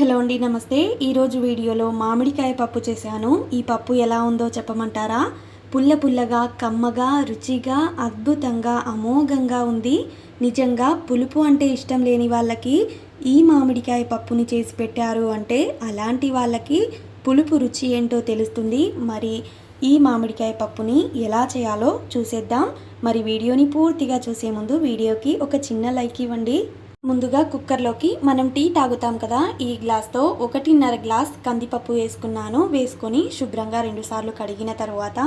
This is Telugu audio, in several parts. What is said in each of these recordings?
హలో అండి నమస్తే. ఈరోజు వీడియోలో మామిడికాయ పప్పు చేశాను. ఈ పప్పు ఎలా ఉందో చెప్పమంటారా? పుల్ల పుల్లగా కమ్మగా రుచిగా అద్భుతంగా అమోఘంగా ఉంది. నిజంగా పులుపు అంటే ఇష్టం లేని వాళ్ళకి ఈ మామిడికాయ పప్పుని చేసి పెట్టారు అంటే అలాంటి వాళ్ళకి పులుపు రుచి ఏంటో తెలుస్తుంది. మరి ఈ మామిడికాయ పప్పుని ఎలా చేయాలో చూసేద్దాం. మరి వీడియోని పూర్తిగా చూసే ముందు వీడియోకి ఒక చిన్న లైక్ ఇవ్వండి. ముందుగా కుక్కర్లోకి మనం టీ తాగుతాం కదా ఈ గ్లాస్తో ఒకటిన్నర గ్లాస్ కందిపప్పు వేసుకున్నాను. వేసుకొని శుభ్రంగా రెండుసార్లు కడిగిన తర్వాత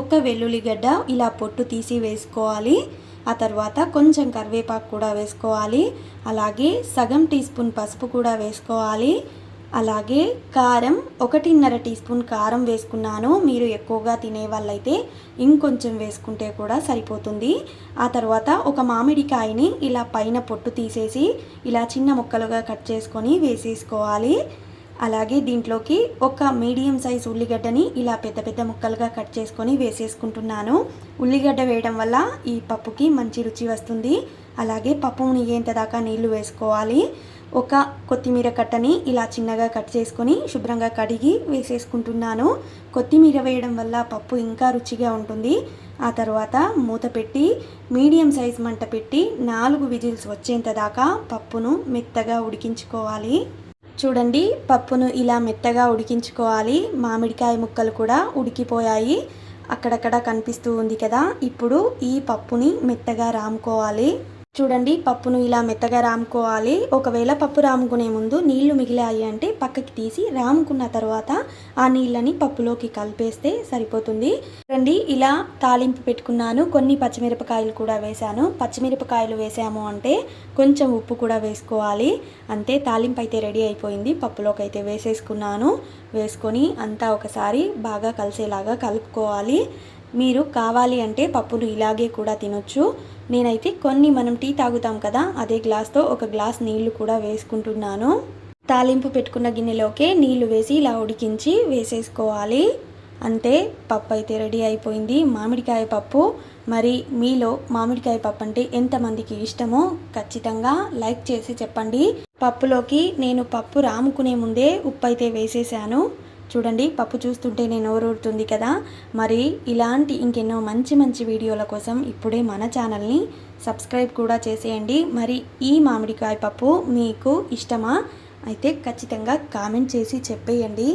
ఒక్క వెల్లుల్లిగడ్డ ఇలా పొట్టు తీసి వేసుకోవాలి. ఆ తర్వాత కొంచెం కరివేపాకు కూడా వేసుకోవాలి. అలాగే సగం టీ స్పూన్ పసుపు కూడా వేసుకోవాలి. అలాగే కారం ఒకటిన్నర టీ స్పూన్ కారం వేసుకున్నాను. మీరు ఎక్కువగా తినే వాళ్ళైతే ఇంకొంచెం వేసుకుంటే కూడా సరిపోతుంది. ఆ తర్వాత ఒక మామిడికాయని ఇలా పైన పొట్టు తీసేసి ఇలా చిన్న ముక్కలుగా కట్ చేసుకొని వేసేసుకోవాలి. అలాగే దీంట్లోకి ఒక మీడియం సైజ్ ఉల్లిగడ్డని ఇలా పెద్ద పెద్ద ముక్కలుగా కట్ చేసుకొని వేసేసుకుంటున్నాను. ఉల్లిగడ్డ వేయడం వల్ల ఈ పప్పుకి మంచి రుచి వస్తుంది. అలాగే పప్పు మునిగేంత దాకా నీళ్ళు వేసుకోవాలి. ఒక కొత్తిమీర కట్టని ఇలా చిన్నగా కట్ చేసుకొని శుభ్రంగా కడిగి వేసేసుకుంటున్నాను. కొత్తిమీర వేయడం వల్ల పప్పు ఇంకా రుచిగా ఉంటుంది. ఆ తర్వాత మూత పెట్టి మీడియం సైజ్ మంట పెట్టి నాలుగు విజిల్స్ వచ్చేంత దాకా పప్పును మెత్తగా ఉడికించుకోవాలి. చూడండి పప్పును ఇలా మెత్తగా ఉడికించుకోవాలి. మామిడికాయ ముక్కలు కూడా ఉడికిపోయాయి. అక్కడక్కడ కనిపిస్తూ ఉంది కదా ఇప్పుడు ఈ పప్పుని మెత్తగా రాముకోవాలి. చూడండి పప్పును ఇలా మెత్తగా రాముకోవాలి. ఒకవేళ పప్పు రాముకునే ముందు నీళ్ళు మిగిలాయి అంటే పక్కకి తీసి రాముకున్న తర్వాత ఆ నీళ్ళని పప్పులోకి కలిపేస్తే సరిపోతుంది. చూడండి ఇలా తాలింపు పెట్టుకున్నాను. కొన్ని పచ్చిమిరపకాయలు కూడా వేశాను. పచ్చిమిరపకాయలు వేసాము అంటే కొంచెం ఉప్పు కూడా వేసుకోవాలి. అంతే తాలింపు అయితే రెడీ అయిపోయింది. పప్పులోకి అయితే వేసేసుకున్నాను. వేసుకొని అంతా ఒకసారి బాగా కలిసేలాగా కలుపుకోవాలి. మీరు కావాలి అంటే పప్పులు ఇలాగే కూడా తినొచ్చు. నేనైతే కొన్ని మనం టీ తాగుతాం కదా అదే గ్లాస్తో ఒక గ్లాస్ నీళ్ళు కూడా వేసుకుంటున్నాను. తాలింపు పెట్టుకున్న గిన్నెలోకే నీళ్ళు వేసి ఇలా ఉడికించి వేసేసుకోవాలి. అంతే పప్పు అయితే రెడీ అయిపోయింది. మామిడికాయ పప్పు. మరి మీలో మామిడికాయ పప్పు అంటే ఎంతమందికి ఇష్టమో ఖచ్చితంగా లైక్ చేసి చెప్పండి. పప్పులోకి నేను పప్పు రాముకునే ముందే ఉప్పు అయితే వేసేసాను. చూడండి పప్పు చూస్తుంటే నేను ఊరూరుతుంది కదా. మరి ఇలాంటి ఇంకెన్నో మంచి మంచి వీడియోల కోసం ఇప్పుడే మన ఛానల్ని సబ్స్క్రైబ్ కూడా చేసేయండి. మరి ఈ మామిడికాయ పప్పు మీకు ఇష్టమా? అయితే ఖచ్చితంగా కామెంట్ చేసి చెప్పేయండి.